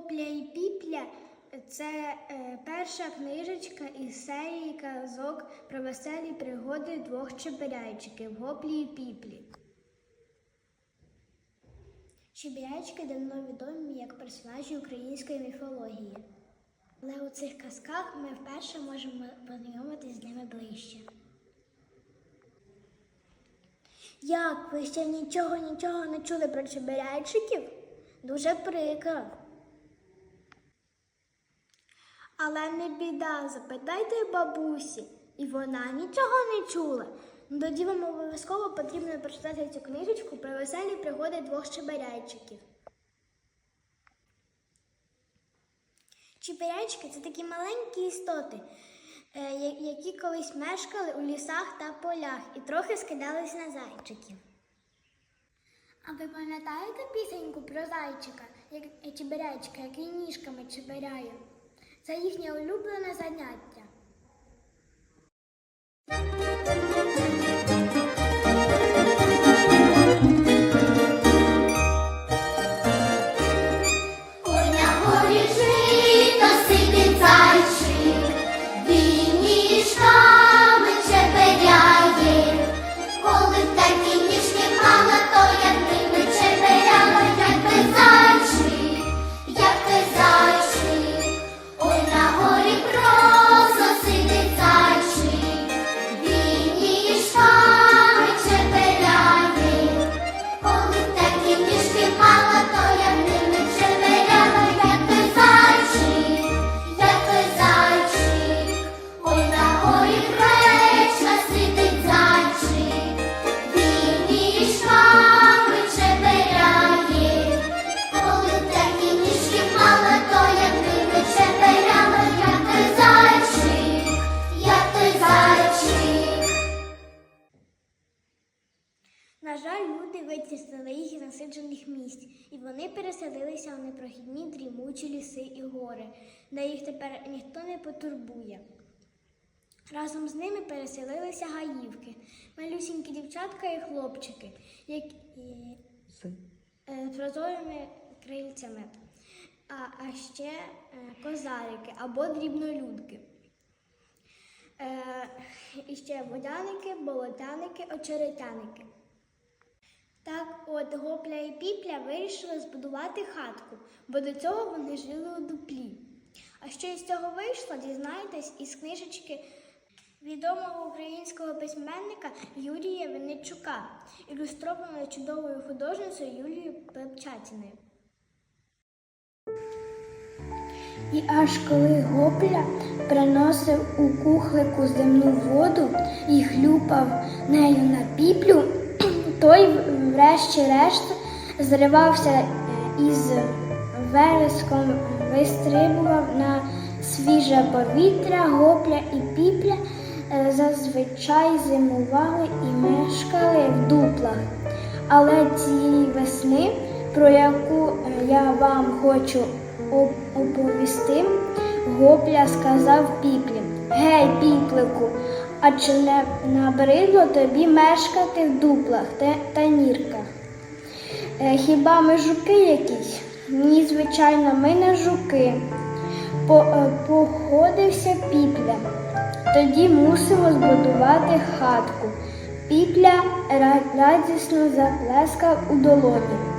Попля і піпля це е, перша книжечка із серії казок про веселі пригоди двох чебирячиків гоплі і піплі. Чебірячки давно відомі як персонажі української міфології. Але у цих казках ми вперше можемо познайомитися з ними ближче. Як ви ще нічого нічого не чули про чебирячиків? Дуже прикро. Але не біда, запитайте бабусі, і вона нічого не чула. Тоді вам обов'язково потрібно прочитати цю книжечку про веселі пригоди двох чебиряйчиків. Чебирячки це такі маленькі істоти, е, які колись мешкали у лісах та полях і трохи скидались на зайчиків. А ви пам'ятаєте пісеньку про зайчика, як е, який ніжками чебиряє? Це їхнє улюблене заняття. На жаль, люди витіснили їх із насиджених місць, і вони переселилися у непрохідні дрімучі ліси і гори, де їх тепер ніхто не потурбує. Разом з ними переселилися гаївки, малюсінькі дівчатка і хлопчики, які е, з прозорими крильцями, а, а ще е, козарики або дрібнолюдки. Е, і ще водяники, болотяники, очеретяники. Так от Гопля і Піпля вирішили збудувати хатку, бо до цього вони жили у дуплі. А що із цього вийшло, дізнаєтесь із книжечки відомого українського письменника Юрія Винничука, ілюстрованої чудовою художницею Юлією Пепчатіною. І аж коли Гопля приносив у кухлику земну воду і хлюпав нею на піплю, той, врешті-решт, зривався із вереском, вистрибував на свіже повітря, гопля і піпля е, зазвичай зимували і мешкали в дуплах. Але цієї весни, про яку е, я вам хочу оповісти, Гопля сказав піплі. Гей, піплику, а чи не набридло тобі мешкати в дуплах та, нірках? Е, хіба ми жуки якісь? Ні, звичайно, ми не жуки. По, е, походився піпля. Тоді мусимо збудувати хатку. Піпля радісно заплескав у долоні.